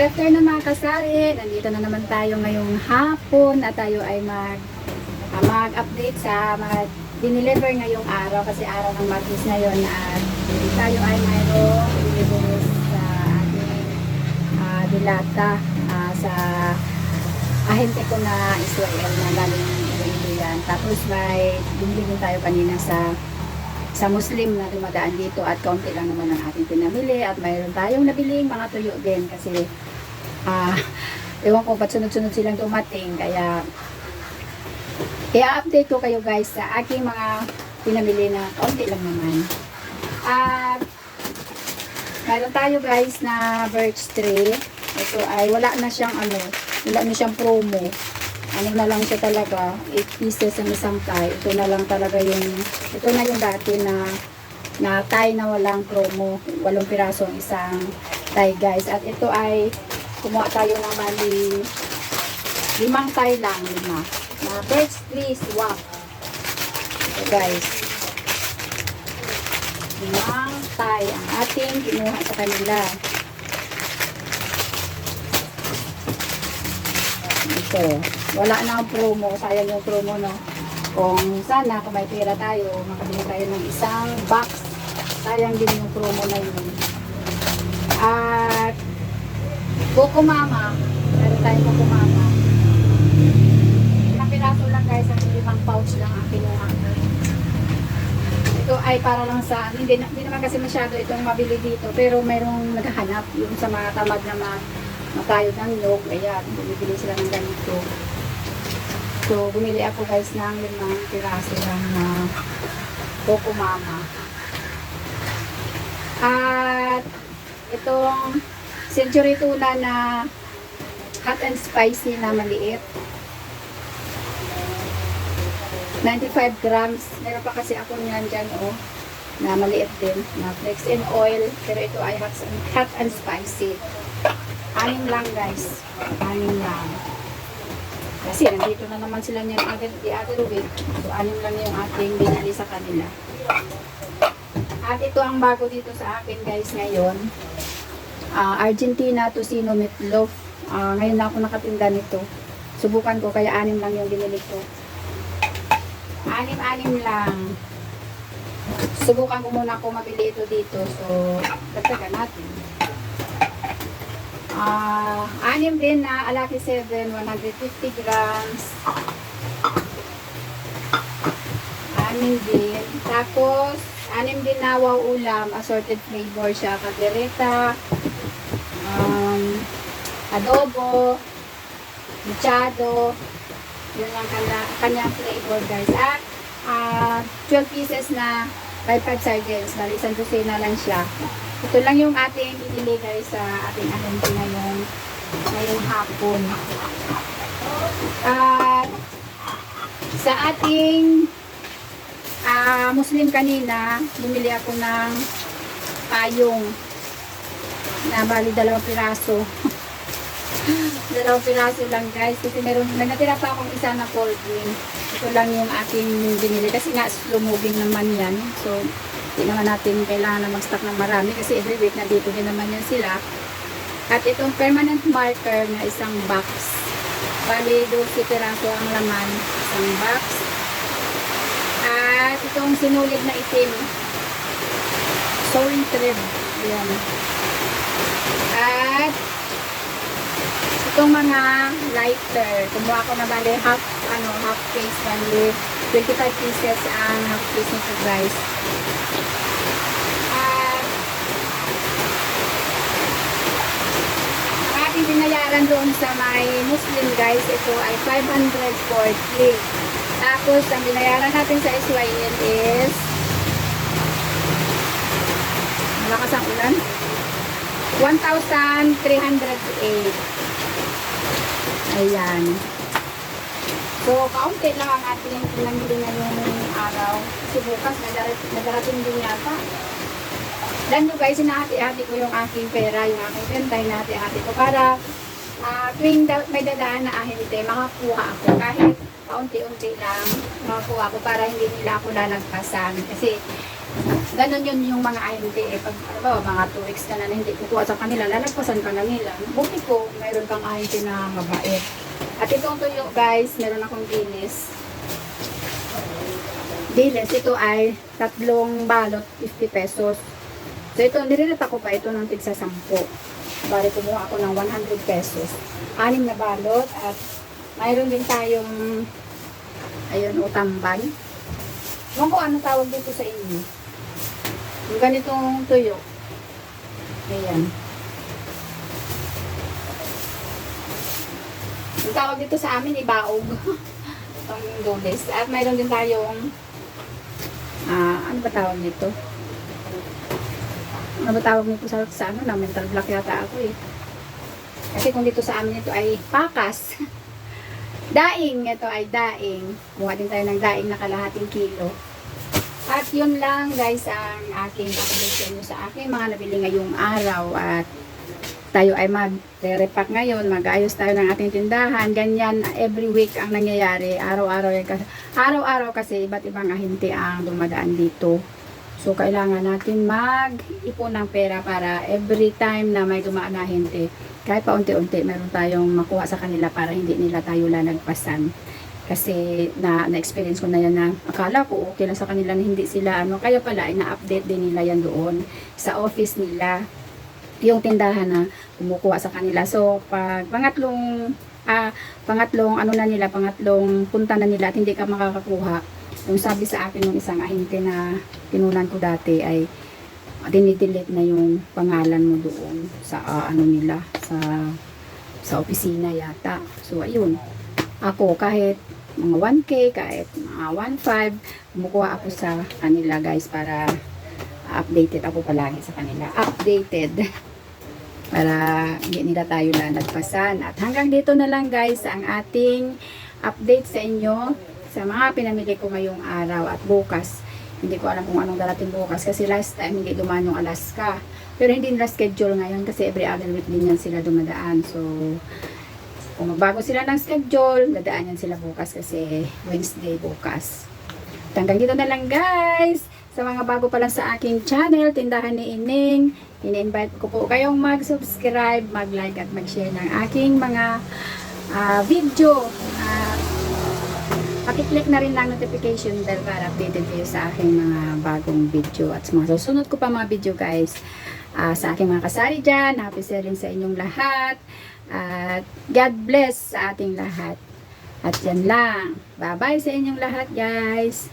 Good afternoon mga kasari. Nandito na naman tayo ngayong hapon at tayo ay mag ah, mag-update sa mga dineliver ngayong araw kasi araw ng Martes ngayon at tayo ay mayroong delivery sa ating ah, dilata ah, sa ahente ko na Israel na galing yan. Tapos may bumili tayo kanina sa sa Muslim na dumadaan dito at kaunti lang naman ang ating pinamili at mayroon tayong nabiling mga tuyo din kasi ah ewan ko ba't sunod-sunod silang dumating kaya i-update ko kayo guys sa aking mga pinamili na kaunti lang naman. At mayroon tayo guys na birch tree. Ito ay wala na siyang ano wala na siyang promo. Ano na lang siya talaga 8 pieces ang isang tie ito na lang talaga yung ito na yung dati na na tie na walang promo walong piraso ang isang tie guys. At ito ay kumuha tayo ng mali limang tie lang lima. Na birch tree swap ito guys. Limang tie ang ating kinuha sa kanila. Ito. Wala na ang promo. Sayang yung promo no? Kung sana kung may pera tayo makabili tayo ng isang box. Sayang din yung promo na yun. At Coco Mama. Meron tayong Coco Mama. Ilang piraso lang guys ang limang pouch lang ang kinuha ito ay para lang sa hindi, hindi naman kasi masyado itong mabili dito pero merong naghahanap yung sa mga tamad na ma- matayod ng log ayan bumibili sila ng ganito. So, bumili ako guys ng limang piraso lang na Coco Mama. At itong century tuna na hot and spicy na maliit. 95 grams. Meron pa kasi ako niyan dyan, oh, na maliit din, na flex in oil. Pero ito ay hot, hot and spicy. Anim lang guys. Anim lang. Kasi nandito na naman sila niyan agad di other week. So anim lang yung ating binili sa kanila. At ito ang bago dito sa akin guys ngayon. Ah, Argentina Tocino Meatloaf. Ah, ngayon na ako nakatinda nito. Subukan ko kaya anim lang yung binili ko. Anim-anim lang. Subukan ko muna ako mabili ito dito. So, dagdagan natin. Ah, anim din na Alaki 7, 150 grams. Anim din. Tapos, anim din na wow ulam, assorted flavor siya. Kadereta, um, adobo, machado, yun ang kanya, kanyang flavor guys. At, ah, 12 pieces na 5-5 sardines. Bali, isang dosena lang siya. Ito lang yung ating pinili guys sa ating ahente ngayong, ngayong hapon. At sa ating ah, Muslim kanina, bumili ako ng payong na bali dalawang piraso. dalawang piraso lang guys kasi meron, may natira pa akong isa na cold drink. Ito lang yung aking binili kasi nga slow moving naman yan. So, hindi naman natin kailangan na mag-stock ng marami kasi every week nandito din naman yan sila. At itong permanent marker na isang box. Bali, 12 piraso ang laman. Isang box. At itong sinulid na itim. Sewing thread. Ayan. At itong mga lighter. Kumuha ko na bali half, ano, half case. Bali, 25 pieces ang half case nito guys. At ang ating binayaran doon sa may Muslim guys, ito ay 540. Tapos, ang binayaran natin sa Israel is malakas ang ulan 1,308 ayan. So kaunti lang ang ating pinamili ngayong araw. Kasi bukas nadarating, din yata. Alam nyo guys, hinahati-hati ko yung aking pera, yung aking benta, hinahati-hati ko para ah, tuwing da- may dadaan na ahente, makakuha ako. Kahit paunti-unti lang makakuha ako para hindi nila ako lalagpasan. Kasi Ganon yun yung mga INT eh. Pag ba, mga 2 weeks ka na na hindi kukuha sa kanila, lalagpasan ka na nila. Buti ko, mayroon kang INT na mabait. At itong tuyo guys, meron akong dinis. Dinis, ito ay tatlong balot, 50 pesos. So ito, nililita ko pa ito ng tigsa 10. Bari kumuha ako ng 100 pesos. Anim na balot at mayroon din tayong ayun, utamban. Ko ano tawag dito sa inyo. Yung ganitong tuyo. Ayan. Yung tawag dito sa amin, ibaog. Itong godes. At mayroon din tayong, ah, ano ba tawag nito? Ano ba tawag nito sa, sa ano na, mental block yata ako eh. Kasi kung dito sa amin ito ay pakas. daing, ito ay daing. Kuha din tayo ng daing na kalahating kilo. At yun lang guys ang aking update sa inyo sa aking mga nabili ngayong araw at tayo ay mag-repack ngayon, mag-ayos tayo ng ating tindahan, ganyan every week ang nangyayari, araw-araw kasi, araw-araw kasi iba't ibang ahente ang dumadaan dito. So, kailangan natin mag-ipon ng pera para every time na may dumaan na ahente, kahit pa unti-unti, meron tayong makuha sa kanila para hindi nila tayo lanagpasan. Kasi na, na-experience ko na yan na akala ko okay lang sa kanila na hindi sila ano. Kaya pala, ina-update din nila yan doon sa office nila yung tindahan na kumukuha sa kanila. So, pag pangatlong ah, pangatlong ano na nila, pangatlong punta na nila at hindi ka makakakuha. Yung sabi sa akin ng isang ahente na pinunan ko dati ay dinidelete na yung pangalan mo doon sa ah, ano nila sa sa opisina yata. So ayun. Ako kahit mga 1k, kahit mga 1.5, kumukuha ako sa kanila guys para updated ako palagi sa kanila. Updated para hindi nila tayo lalagpasan. At hanggang dito na lang guys ang ating update sa inyo sa mga pinamili ko ngayong araw at bukas. Hindi ko alam kung anong darating bukas kasi last time hindi dumaan yung Alaska. Pero hindi nila schedule ngayon kasi every other week din yan sila dumadaan. So, kung magbago sila ng schedule, dadaan yan sila bukas kasi Wednesday bukas. At dito na lang guys. Sa mga bago pa lang sa aking channel, Tindahan ni Ining, ini-invite ko po kayong mag-subscribe, mag-like at mag-share ng aking mga ah, video. At pakiclick na rin ng notification bell para updated kayo sa aking mga bagong video. At sa mga susunod ko pa mga video guys, ah, sa aking mga kasari dyan, happy selling sa inyong lahat. At God bless sa ating lahat. At yan lang. Bye-bye sa inyong lahat guys.